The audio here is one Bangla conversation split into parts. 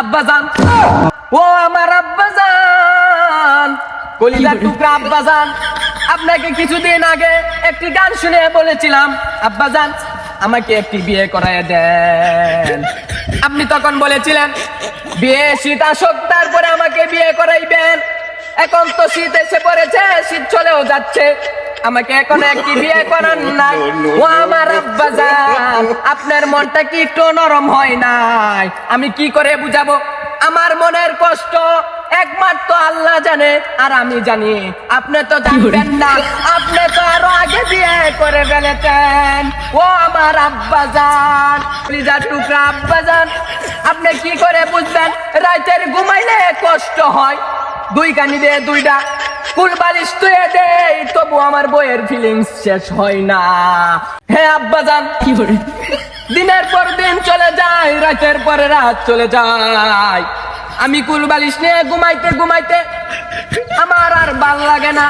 আব্বাজান। ও আমার আব্বাজান। কলিজার টুকরা আব্বাজান আপনাকে কিছুদিন আগে একটি গান শুনে বলেছিলাম আব্বাজান আমাকে একটি বিয়ে করায় দেন। আপনি তখন বলেছিলেন বিয়ে শীত আসক তারপরে আমাকে বিয়ে করাইবেন। এখন তো শীত এসে পড়েছে শীত চলেও যাচ্ছে। আমাকে এখন একটি বিয়ে করান নাই। ও আমার আব্বাজান আপনার মনটা কি একটু নরম হয় নাই? আমি কি করে বুঝাবো? আমার মনের কষ্ট একমাত্র আল্লাহ জানে আর আমি জানি আপনি তো জানবেন না আপনি তো আরও আগে বিয়ে করে ফেলেছেন। ও আমার আব্বা আব্বাজান প্লিজার টুকরা আব্বাজান আপনি কি করে বুঝবেন? রাতের ঘুমাইলে কষ্ট হয়। দুই কানি দিয়ে দুইটা। কুল বালিশ তুয়ে দেই তবু আমার বইয়ের ফিলিংস শেষ হয় না। হ্যাঁ আব্বাজান কি করে দিনের পর দিন চলে যায় রাতের পরে রাত চলে যায়। আমি কুল বালিশ নিয়ে ঘুমাইতে ঘুমাইতে আমার আর ভালো লাগে না।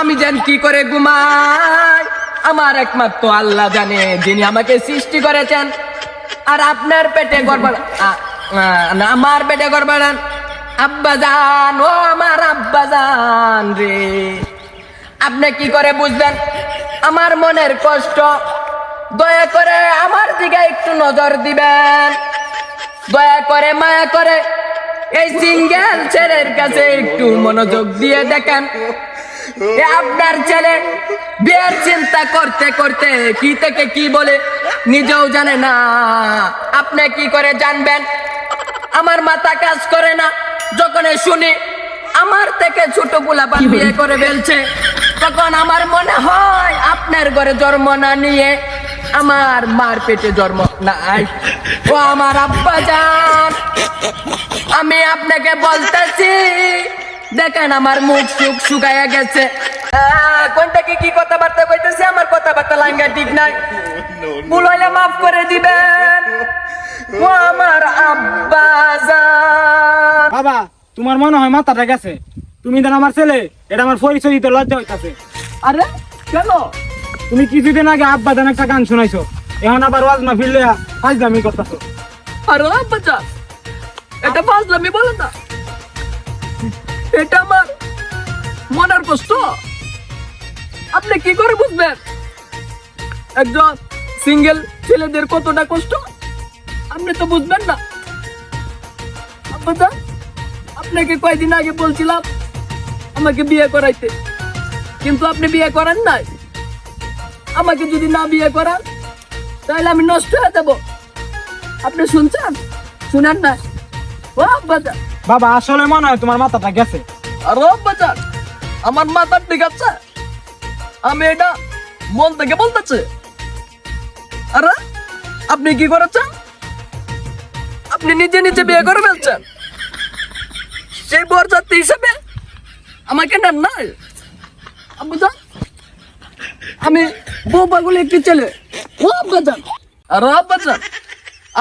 আমি যেন কি করে ঘুমাই? আমার একমাত্র আল্লাহ জানে যিনি আমাকে সৃষ্টি করেছেন। আর আপনার পেটে গর্ব না আমার পেটে গর্বান আব্বাজান, ও আমার আব্বাজান রে। আপনি কি করে বুঝবেন? আমার মনের কষ্ট। দয়া করে আমার দিকে একটু নজর দিবেন। দয়া করে, মায়া করে এই সিঙ্গেল ছেলের কাছে একটু মনোযোগ দিয়ে দেখেন। আপনার ছেলে বিয়ের চিন্তা করতে করতে কি থেকে কি বলে নিজেও জানে না। আপনি কি করে জানবেন? আমার মাথা কাজ করে না। যখন শুনি আমার থেকে ছোট পোলাপান বিয়ে করে ফেলছে তখন আমার মনে হয় আপনার ঘরে জন্ম না নিয়ে আমার মার পেটে জন্ম নাই। ও আমার আব্বা যান আমি আপনাকে বলতেছি দেখেন আমার মুখ সুখ শুকাইয়া গেছে। আহ, কোনটা কি কি কথাবার্তা কইতেছে? আমার কথাবার্তা লাঙ্গা ঠিক নাই। ভুল হইলে মাফ করে দিবেন। ও আমার আব্বা যান বাবা তোমার মনে হয় মাথাটা গেছে। তুমি দেন আমার ছেলে এটা আমার পরিচয় দিতে লজ্জা হইতাছে। আরে কেন? তুমি কিছুদিন আগে আব্বা দেন একটা গান শুনাইছো। এখন আবার ওয়াজ না ফিরলে ফাজদামি করতেছো। আরে আব্বা যান এটা ফাজলামি বলে না। এটা আমার মনের কষ্ট। আপনি কি করে বুঝবেন? একজন সিঙ্গেল ছেলেদের কতটা কষ্ট? আপনি তো বুঝবেন না। আব্বা আপনাকে কয়দিন আগে বলছিলাম আমাকে বিয়ে করাইতে। কিন্তু আপনি বিয়ে করেন নাই। আমাকে যদি না বিয়ে করান তাহলে আমি নষ্ট হয়ে যাব। আপনি শুনছেন? শুনেন না ও বাজার বাবা আসলে মনে হয় তোমার মাথাটা গেছে। আর ও বাজার আমার মাথার ঠিক আছে। আমি এটা মন থেকে বলতেছি। আরে আপনি কি করেছেন? আপনি নিজে নিজে বিয়ে করে ফেলছেন। সেই বরযাত্রী হিসেবে আমাকে নেন নাই আব্বুজা আমি বউ পাগল একটি ছেলে। ও আব্বাজান আর আব্বাজান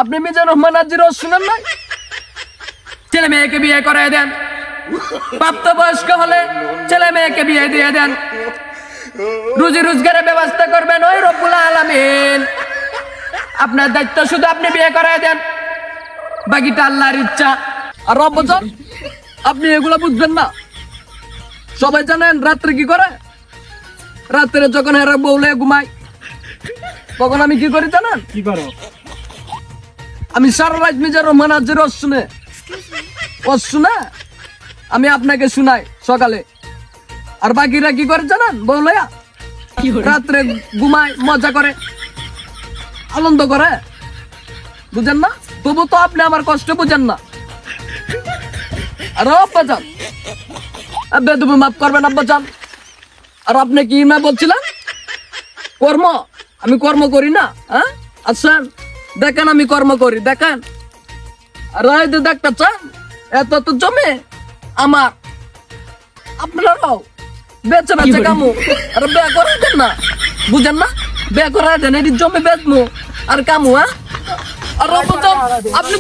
আপনি মিজান রহমান আজির শুনেন নাই? ছেলে মেয়েকে বিয়ে করায় দেন। প্রাপ্ত বয়স্ক হলে ছেলে মেয়েকে বিয়ে দিয়ে দেন। রুজি রোজগারের ব্যবস্থা করবেন ওই রব্বুল আলামিন। আপনার দায়িত্ব শুধু আপনি বিয়ে করায় দেন। বাকিটা আল্লাহর ইচ্ছা। আর রব্বজন আপনি এগুলো বুঝবেন না। সবাই জানেন রাত্রে কি করে? রাত্রে যখন এরা বউলে ঘুমায় তখন আমি কি করি জানেন? কি করো? আমি সারা রাত মিজার রহমান আজের রস শুনে। রস শুনে আমি আপনাকে শুনাই সকালে। আর বাকিরা কি করে জানেন বৌলাইয়া রাত্রে ঘুমায় মজা করে আনন্দ করে। বুঝেন না? তবু তো আপনি আমার কষ্ট বুঝেন না। আর আব্বা যান আব্বা তুমি মাফ করবেন আব্বা যান আর আপনি কি না বলছিলেন? কর্ম। আমি কর্ম করি না হ্যাঁ? আচ্ছা দেখেন আমি কর্ম করি দেখেন। যে দেখতে চান এত তো জমে আমার। আপনারাও বেচে বেচে কামু। আর বে করে দেন না। বুঝেন না? বে করে দেন এটি জমে বেচমু আর কামু হ্যাঁ? আর অবচন আপনি।